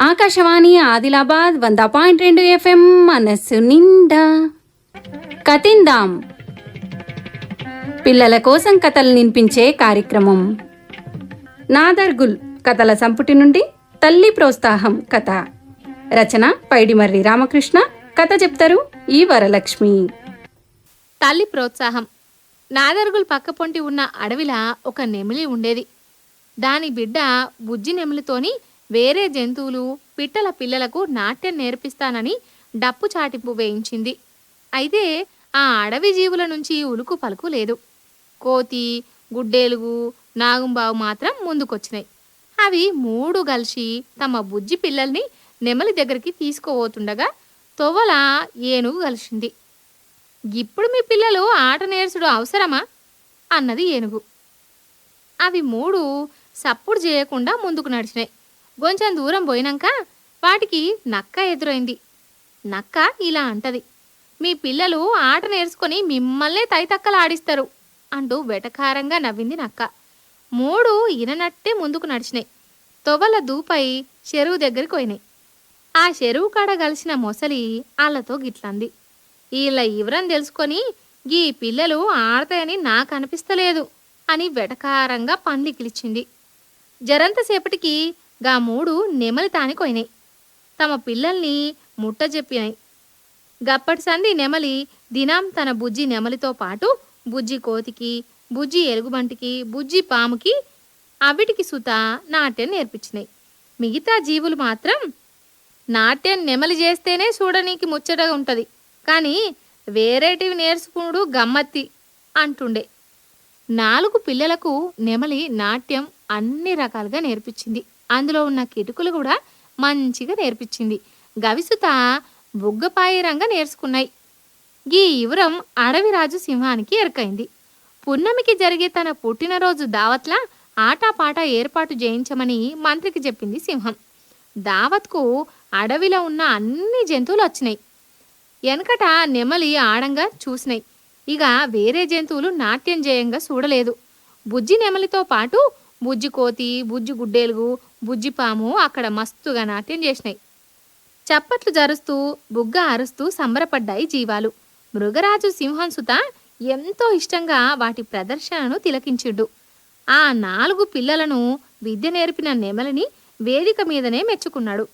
ఆకాశవాణి ఆదిలాబాద్ వంద పాయింట్ రెండు ఎఫ్ఎం మనస్సు నిండా. కతిందాం. పిల్లల కోసం కథలు వినిపించే కార్యక్రమం. నాదర్గుల్ కథల సంపుటి నుండి తల్లి ప్రోత్సాహం కథ. రచన పైడిమర్రి రామకృష్ణ. కథ చెప్తారు ఈ వరలక్ష్మి. తల్లి ప్రోత్సాహం. నాదర్గుల్ పక్కపొంటి ఉన్న అడవిలా ఒక నెమిలి ఉండేది. దాని బిడ్డ బుజ్జి నెమిలితోని వేరే జంతువులు పిట్టల పిల్లలకు నాట్యం నేర్పిస్తానని డప్పు చాటింపు వేయించింది. అయితే ఆ అడవి జీవుల నుంచి ఉలుకు పలుకు లేదు. కోతి గుడ్డేలుగు నాగుంబావు మాత్రం ముందుకొచ్చినాయి. అవి మూడు కలిసి తమ బుజ్జి పిల్లల్ని నెమలి దగ్గరికి తీసుకుపోతుండగా తొవల ఏనుగు కలిసింది ఇప్పుడు మీ పిల్లలు ఆట నేర్చుడు అవసరమా? అన్నది ఏనుగు. అవి మూడు సప్పుడు చేయకుండా ముందుకు నడిచినాయి. కొంచెం దూరం పోయినాక వాటికి నక్క ఎదురైంది. నక్క ఇలా అంటది మీ పిల్లలు ఆట నేర్చుకొని మిమ్మల్నే తైతక్కలాడిస్తారు అంటూ వెటకారంగా నవ్వింది నక్క. మూడు ఇననట్టే ముందుకు నడిచినాయి. తొవల దూపై చెరువు దగ్గరికి పోయినాయి. ఆ చెరువు కాడ కలిసిన మొసలి వాళ్ళతో గిట్లంది. వీళ్ళ ఇవరం తెలుసుకొని గీ పిల్లలు ఆడతాయని నాకు అనిపిస్తలేదు అని వెటకారంగా పందికిలిచింది జరంతసేపటికి గా మూడు నెమలి తానికొయినాయి తమ పిల్లల్ని ముట్ట చెప్పినాయి గప్పటి సంది నెమలి దినం తన బుజ్జి నెమలితో పాటు బుజ్జి కోతికి బుజ్జి ఎలుగుబంటికి బుజ్జి పాముకి అవిటికి సుత నాట్యం నేర్పించినాయి మిగతా జీవులు మాత్రం నాట్యం నెమలి చేస్తేనే చూడనీకి ముచ్చటగా ఉంటుంది. కానీ వేరేటివి నేర్చుకునుడు గమ్మత్తి అంటుండే. నాలుగు పిల్లలకు నెమలి నాట్యం అన్ని రకాలుగా నేర్పించింది. అందులో ఉన్న కిటుకులు కూడా మంచిగా నేర్పించింది. గవిసుత బుగ్గపాయిరంగా నేర్చుకున్నాయి. ఈ యువరం అడవిరాజు సింహానికి ఎరకైంది పున్నమికి జరిగే తన పుట్టినరోజు దావత్లా ఆటాపాట ఏర్పాటు చేయించమని మంత్రికి చెప్పింది సింహం. దావత్కు అడవిలో ఉన్న అన్ని జంతువులు వచ్చినాయి. వెనకట నెమలి ఆడంగా చూసినాయి. ఇక వేరే జంతువులు నాట్యం చేయంగా చూడలేదు. బుజ్జి నెమలితో పాటు బుజ్జి కోతి బుజ్జి గుడ్డేలుగు బుజ్జి పాము అక్కడ మస్తుగా నాట్యం చేసినాయి. చప్పట్లు జరుస్తూ బుగ్గ అరుస్తూ సంబరపడ్డాయి జీవాలు. మృగరాజు సింహంసుత ఎంతో ఇష్టంగా వాటి ప్రదర్శనను తిలకించిండు. ఆ నాలుగు పిల్లలను విద్య నేర్పిన నెమలిని వేదిక మీదనే మెచ్చుకున్నాడు.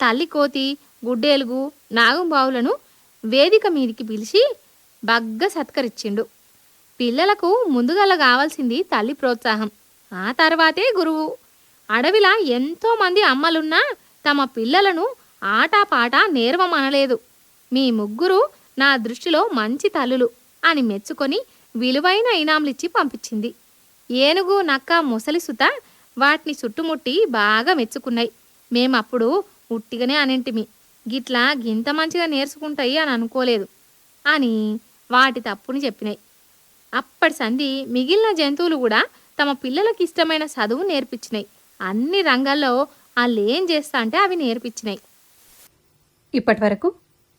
తల్లి కోతి గుడ్డేలుగు నాగంబావులను వేదిక మీదికి పిలిచి బగ్గ సత్కరించిండు పిల్లలకు ముందుగల కావాల్సింది తల్లి ప్రోత్సాహం. ఆ తర్వాతే గురువు. అడవిలా ఎంతోమంది అమ్మలున్నా తమ పిల్లలను ఆటపాట నేర్వమనలేదు. మీ ముగ్గురు నా దృష్టిలో మంచి తల్లులు అని మెచ్చుకొని విలువైన ఇనాములిచ్చి పంపించింది. ఏనుగు నక్క ముసలి సుత వాటిని చుట్టుముట్టి బాగా మెచ్చుకున్నాయి. మేమప్పుడు ఉట్టిగానే అనింటిమి. గిట్లా గింత మంచిగా నేర్చుకుంటాయి అని అనుకోలేదు. అని వాటి తప్పుని చెప్పినాయి. అప్పటి సంధి మిగిలిన జంతువులు కూడా తమ పిల్లలకి ఇష్టమైన చదువు నేర్పించినాయి. అన్ని రంగాల్లో వాళ్ళు ఏం చేస్తా అంటే అవి నేర్పించినాయి. ఇప్పటి వరకు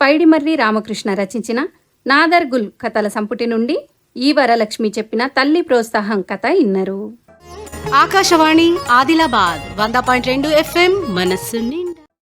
పైడిమర్రి రామకృష్ణ రచించిన నాదర్గుల్ కథల సంపుటి నుండి ఈ వరలక్ష్మి చెప్పిన తల్లి ప్రోత్సాహం కథ ఇన్నరు. ఆకాశవాణి ఆదిలాబాద్ వంద పాయింట్ రెండు ఎఫ్ఎం మనస్సు నిండా